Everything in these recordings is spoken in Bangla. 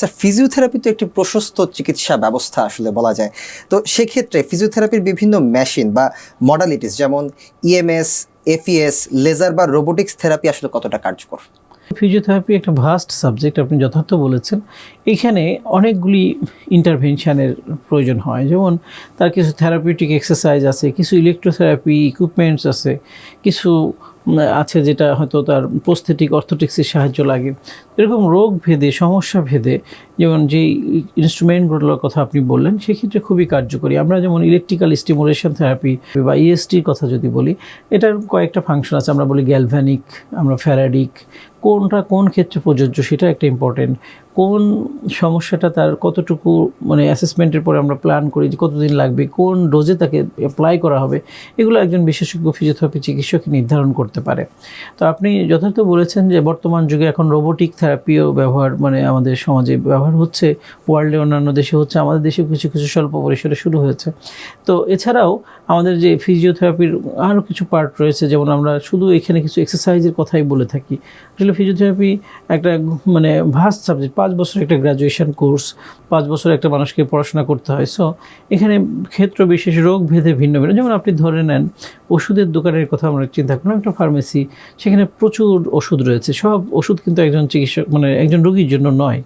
স্যার ফিজিওথেরাপি তো একটি প্রশস্ত চিকিৎসা ব্যবস্থা আসলে বলা যায়। তো সেক্ষেত্রে ফিজিওথেরাপির বিভিন্ন মেশিন বা মডালিটিস যেমন ইএমএস এফিএস লেজার বা রোবোটিক্স থেরাপি আসলে কতটা কার্যকর? ফিজিওথেরাপি একটা ভাস্ট সাবজেক্ট আপনি যথার্থ বলেছেন। এখানে অনেকগুলি ইন্টারভেনশানের প্রয়োজন হয়। যেমন তার কিছু থেরাপিউটিক এক্সারসাইজ আছে, কিছু ইলেকট্রোথেরাপি ইকুইপমেন্টস আছে, কিছু আছে যেটা হয়তো তার প্রস্থেটিক অর্থোটিক্সের সাহায্য লাগে। এরকম রোগ ভেদে, সমস্যা ভেদে, যেমন যেই ইনস্ট্রুমেন্টগুলোর কথা আপনি বললেন, সেক্ষেত্রে খুবই কার্যকরী। আমরা যেমন ইলেকট্রিক্যাল স্টিমুলেশন থেরাপি বা ইএসটির কথা যদি বলি, এটার কয়েকটা ফাংশন আছে। আমরা বলি গ্যালভ্যানিক আমরা ফ্যারাডিক কোনটা কোন ক্ষেত্রে প্রযোজ্য সেটা একটা ইম্পর্টেন্ট কোন সমস্যাটা তার কতটুকু মানে অ্যাসেসমেন্টের পরে আমরা প্ল্যান করি যে কতদিন লাগবে, কোন ডোজে তাকে অ্যাপ্লাই করা হবে, এগুলো একজন বিশেষজ্ঞ ফিজিওথেরাপি চিকিৎসক নির্ধারণ করতে পারে। তো আপনি যথার্থ বলেছেন যে বর্তমান যুগে এখন রোবোটিক থেরাপিও ব্যবহার মানে আমাদের সমাজে ব্যবহার হচ্ছে ওয়ার্ল্ডে অন্যান্য দেশে হচ্ছে, আমাদের দেশে কিছু কিছু স্বল্প পরিসরে শুরু হয়েছে। তো এছাড়াও আমাদের যে ফিজিওথেরাপির আরও কিছু পার্ট রয়েছে, যেমন আমরা শুধু এখানে কিছু এক্সারসাইজের কথাই বলে থাকি। ফিজিওথেরাপি একটা মানে ভাস্ট সাবজেক্ট পাঁচ বছর একটা গ্র্যাজুয়েশন কোর্স পাঁচ বছর একটা মানুষকে পড়াশোনা করতে হয়। সো এখানে ক্ষেত্র বিশেষ, রোগ ভেদে ভিন্ন ভিন্ন। যেমন আপনি ধরে নেন, ওষুধের দোকানের কথা আমরা চিন্তা করলাম, একটা ফার্মেসি সেখানে প্রচুর ওষুধ রয়েছে। সব ওষুধ কিন্তু একজন চিকিৎসক মানে একজন রুগীর জন্য নয়।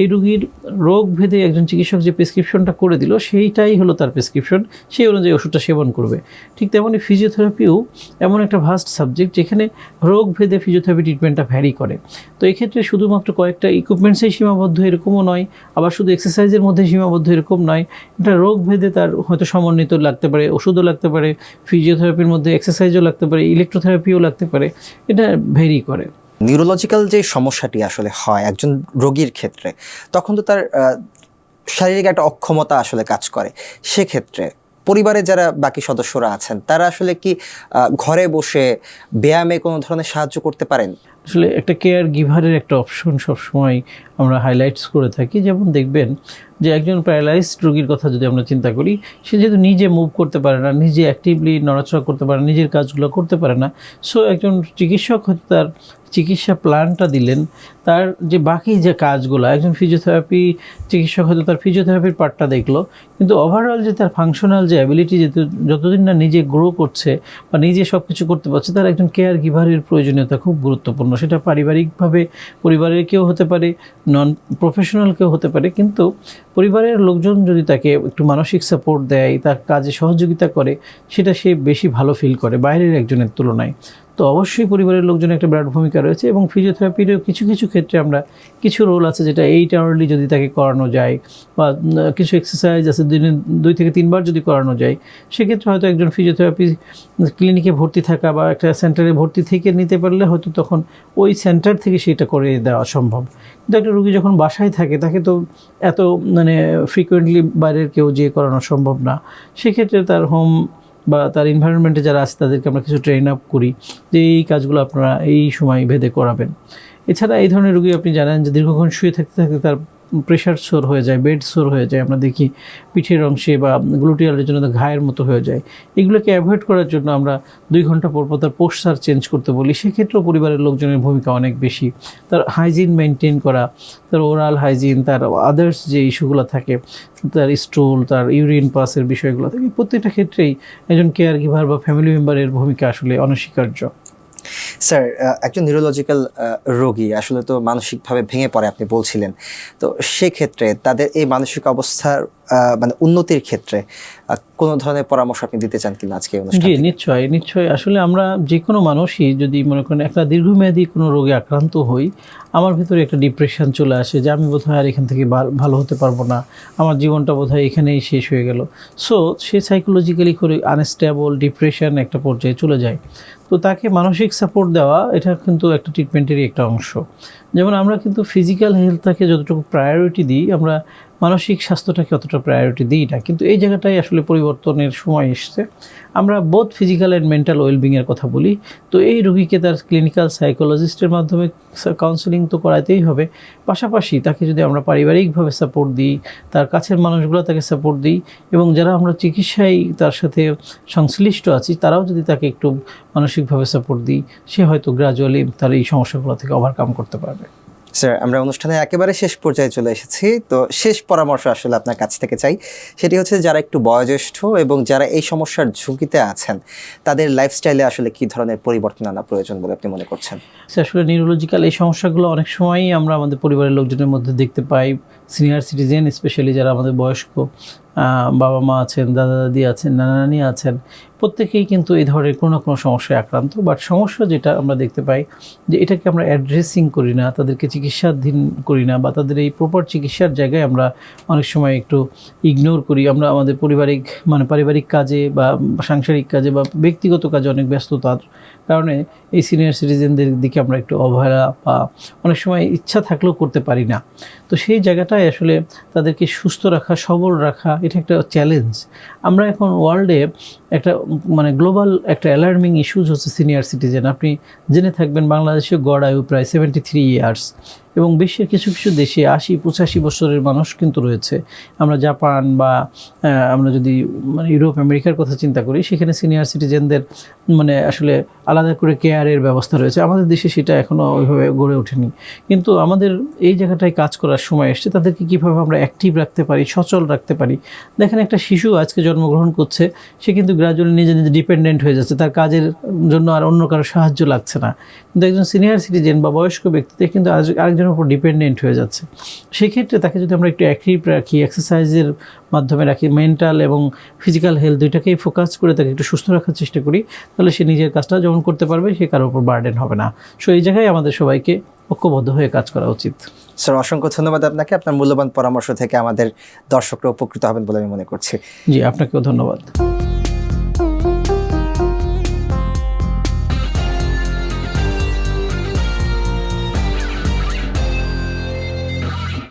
এই রুগীর রোগ ভেদে একজন চিকিৎসক যে প্রেসক্রিপশনটা করে দিল, সেইটাই হলো তার প্রেসক্রিপশন সেই অনুযায়ী ওষুধটা সেবন করবে। ঠিক তেমনই ফিজিওথেরাপিও এমন একটা ভাস্ট সাবজেক্ট যেখানে রোগ ভেদে ফিজিওথেরাপি ট্রিটমেন্টটা করে। তো এই ক্ষেত্রে শুধুমাত্র কয়েকটা ইকুইপমেন্টসেই সীমাবদ্ধ এরকমও নয়, আবার শুধু এক্সারসাইজের মধ্যে সীমাবদ্ধ এরকম নয় এটা রোগ ভেদে তার হয়তো সমন্বিত লাগতে পারে, ওষুধও লাগতে পারে ফিজিওথেরাপির মধ্যে এক্সারসাইজও লাগতে পারে ইলেকট্রোথেরাপিও লাগতে পারে, এটা ভেরি করে। নিউরোলজিক্যাল যে সমস্যাটি আসলে হয় একজন রোগীর ক্ষেত্রে, তখন তো তার শারীরিক একটা অক্ষমতা আসলে কাজ করে। সেক্ষেত্রে পরিবারে যারা বাকি সদস্যরা আছেন, তারা আসলে কি ঘরে বসে ব্যায়ামে কোনো ধরনের সাহায্য করতে পারেন? আসলে একটা কেয়ার গিভারের একটা অপশন সবসময় আমরা হাইলাইটস করে থাকি। যেমন দেখবেন যে একজন প্যারালাইজড রোগীর কথা যদি আমরা চিন্তা করি, সে যেহেতু নিজে মুভ করতে পারে না, নিজে অ্যাক্টিভলি নড়াচড়া করতে পারে না, নিজের কাজগুলো করতে পারে না সো একজন চিকিৎসক হয়তো তার চিকিৎসা প্ল্যানটা দিলেন, তার যে বাকি যে কাজগুলো, একজন ফিজিওথেরাপি চিকিৎসক হয়তো তার ফিজিওথেরাপির পার্টটা দেখল, কিন্তু ওভারঅল যে তার ফাংশনাল যে অ্যাবিলিটি যেহেতু যতদিন না নিজে গ্রো করছে বা নিজে সব কিছু করতে পারছে, তার একজন কেয়ার গিভারের প্রয়োজনীয়তা খুব গুরুত্বপূর্ণ। সেটা পারিবারিকভাবে পরিবারের কেউ হতে পারে নন প্রফেশনাল কেউ হতে পারে, কিন্তু পরিবারের লোকজন যদি তাকে একটু মানসিক সাপোর্ট দেয়, তার কাজে সহযোগিতা করে, সেটা সে বেশি ভালো ফিল করে, বাইরের একজনের তুলনায়। তো অবশ্যই পরিবারের লোকজনের একটা বিরাট ভূমিকা রয়েছে এবং ফিজিওথেরাপিরও কিছু কিছু ক্ষেত্রে আমরা কিছু রোল আছে যেটা এইট আওয়ারলি যদি তাকে করানো যায় বা কিছু এক্সারসাইজ আছে দিনে দুই থেকে তিনবার যদি করানো যায়, সেক্ষেত্রে হয়তো একজন ফিজিওথেরাপি ক্লিনিকে ভর্তি থাকা বা একটা সেন্টারে ভর্তি থেকে নিতে পারলে হয়তো তখন ওই সেন্টার থেকে সেটা করে দেওয়া সম্ভব। কিন্তু একটা রুগী যখন বাসায় থাকে, তাকে তো এত মানে ফ্রিকোয়েন্টলি বাইরের কেউ যেয়ে করানো সম্ভব না। সেক্ষেত্রে তার হোম বা তার এনভায়রনমেন্টে যারা আছে, তাদেরকে আমরা কিছু ট্রেন আপ করি যে এই কাজগুলো আপনারা এই সময় ভেদে করাবেন। এছাড়া এই ধরনের রুগী আপনি জানেন যে দীর্ঘক্ষণ শুয়ে থাকতে থাকতে তার প্রেশার সোর হয়ে যায় বেড সোর হয়ে যায়, আমরা দেখি পিঠের অংশে বা গ্লুটিয়ালের জন্য ঘায়ের মতো হয়ে যায়। এগুলোকে অ্যাভয়েড করার জন্য আমরা দুই ঘণ্টা পর পর তার পোস্টার চেঞ্জ করতে বলি। সেক্ষেত্রেও পরিবারের লোকজনের ভূমিকা অনেক বেশি। তার হাইজিন মেনটেন করা, তার ওরাল হাইজিন তার আদার্স যে ইস্যুগুলো থাকে, তার স্টুল তার ইউরিন পাসের বিষয়গুলো থাকে, প্রত্যেকটা ক্ষেত্রেই একজন কেয়ার গিভার বা ফ্যামিলি মেম্বারের ভূমিকা আসলে অনস্বীকার্য। স্যার একজন নিউরোলজিক্যাল রোগী আসলে তো মানসিকভাবে ভেঙে পড়ে আপনি বলছিলেন। তো সেক্ষেত্রে তাদের এই মানসিক অবস্থার মানে উন্নতির ক্ষেত্রে কোনো ধরনের পরামর্শ আপনি দিতে চান কিনা আজকে জি থেকে? নিশ্চয়ই নিশ্চয়ই। আসলে আমরা যে কোনো মানুষই যদি মনে করেন একটা দীর্ঘমেয়াদী কোনো রোগে আক্রান্ত হই আমার ভিতরে একটা ডিপ্রেশন চলে আসে যে আমি বোধহয় আর এখান থেকে ভালো হতে পারব না। আমার জীবনটা বোধহয় এখানেই শেষ হয়ে গেল। সো সে সাইকোলজিক্যালি করে আনস্টেবল ডিপ্রেশন একটা পর্যায়ে চলে যায়। তো তাকে মানসিক সাপোর্ট দেওয়া এটা কিন্তু একটা ট্রিটমেন্টেরই একটা অংশ। যেমন আমরা কিন্তু ফিজিক্যাল হেলথটাকে যতটুকু প্রায়োরিটি দিই আমরা মানসিক স্বাস্থ্যটাকে অতটা প্রায়োরিটি দিই না। কিন্তু এই জায়গাটাই আসলে পরিবর্তনের সময় এসছে। আমরা বোধ ফিজিক্যাল অ্যান্ড মেন্টাল ওয়েলবিংয়ের কথা বলি। তো এই রোগীকে তার ক্লিনিক্যাল সাইকোলজিস্টের মাধ্যমে কাউন্সেলিং তো করাতেই হবে। পাশাপাশি তাকে যদি আমরা পারিবারিকভাবে সাপোর্ট দিই, তার কাছের মানুষগুলো তাকে সাপোর্ট দিই এবং যারা আমরা চিকিৎসায় তার সাথে সংশ্লিষ্ট আছি, তারাও যদি তাকে একটু মানসিকভাবে সাপোর্ট দিই, সে হয়তো গ্রাজুয়ালি তার এই সমস্যাগুলো থেকে ওভারকাম করতে পারবে। স্যার আমরা অনুষ্ঠানে একেবারে শেষ পর্যায়ে চলে এসেছি। তো শেষ পরামর্শ আসলে আপনার কাছ থেকে চাই। সেটি হচ্ছে যারা একটু বয়োজ্যেষ্ঠ এবং যারা এই সমস্যার ঝুঁকিতে আছেন, তাদের লাইফস্টাইলে আসলে কি ধরনের পরিবর্তন আনা প্রয়োজন বলে আপনি মনে করছেন? স্যার আসলে নিউরোলজিক্যাল এই সমস্যাগুলো অনেক সময়ই আমরা আমাদের পরিবারের লোকজনের মধ্যে দেখতে পাই। সিনিয়র সিটিজেন স্পেশালি যারা আমাদের বয়স্ক বাবা মা আছেন দাদা দাদি আছেন নানা নানি আছেন, প্রত্যেকেই কিন্তু এই ধরনের কোনো না কোনো সমস্যায় আক্রান্ত। বাট সমস্যা যেটা আমরা দেখতে পাই যে এটাকে আমরা অ্যাড্রেসিং করি না, তাদেরকে চিকিৎসাধীন করি না বা তাদের এই প্রপার চিকিৎসার জায়গায় আমরা অনেক সময় একটু ইগনোর করি। আমরা আমাদের পারিবারিক মানে পারিবারিক কাজে বা সাংসারিক কাজে বা ব্যক্তিগত কাজে অনেক ব্যস্ততার কারণে এই সিনিয়র সিটিজেনদের দিকে আমরা একটু অবহেলা বা অনেক সময় ইচ্ছা থাকলেও করতে পারি না। তো সেই জায়গাটায় আসলে তাদেরকে সুস্থ রাখা, সবল রাখা, এটা একটা চ্যালেঞ্জ আমরা এখন ওয়ার্ল্ডে একটা মানে গ্লোবাল একটা অ্যালার্মিং ইস্যুজ হচ্ছে সিনিয়র সিটিজেন আপনি জেনে থাকবেন বাংলাদেশে গড় আয়ু প্রায় সেভেন্টি থ্রি ইয়ার্স এবং বিশ্বের কিছু কিছু দেশে আশি, পঁচাশি বছরের মানুষ কিন্তু রয়েছে। আমরা জাপান বা আমরা যদি মানে ইউরোপ, আমেরিকার কথা চিন্তা করি, সেখানে সিনিয়র সিটিজেনদের মানে আসলে আলাদা করে কেয়ারের ব্যবস্থা রয়েছে। আমাদের দেশে সেটা এখনও ওইভাবে গড়ে ওঠেনি। কিন্তু আমাদের এই জায়গাটায় কাজ করার সময় এসছে। তাদেরকে কীভাবে আমরা অ্যাক্টিভ রাখতে পারি, সচল রাখতে পারি? দেখেন একটা শিশু আজকে জন্মগ্রহণ করছে, সে কিন্তু গ্রাজুয়ালি নিজে নিজে ডিপেন্ডেন্ট হয়ে যাচ্ছে তার কাজের জন্য আর অন্য কারও সাহায্য লাগছে না। কিন্তু একজন সিনিয়র সিটিজেন বা বয়স্ক ব্যক্তিতে কিন্তু আরেকজনের উপর ডিপেন্ডেন্ট হয়ে যাচ্ছে। সেক্ষেত্রে তাকে যদি আমরা একটু অ্যাক্টিভ রাখি এক্সারসাইজের মাধ্যমে রাখি মেন্টাল এবং ফিজিক্যাল হেলথ দুইটাকেই ফোকাস করে তাকে একটু সুস্থ রাখার চেষ্টা করি তাহলে সে নিজের কাজটা যেমন করতে পারবে সে কারোর উপর বার্ডেন হবে না। সো এই জায়গায় আমাদের সবাইকে ঐক্যবদ্ধ হয়ে কাজ করা উচিত। স্যার অসংখ্য ধন্যবাদ আপনাকে। আপনার মূল্যবান পরামর্শ থেকে আমাদের দর্শকরা উপকৃত হবেন বলে আমি মনে করছি। জি আপনাকেও ধন্যবাদ।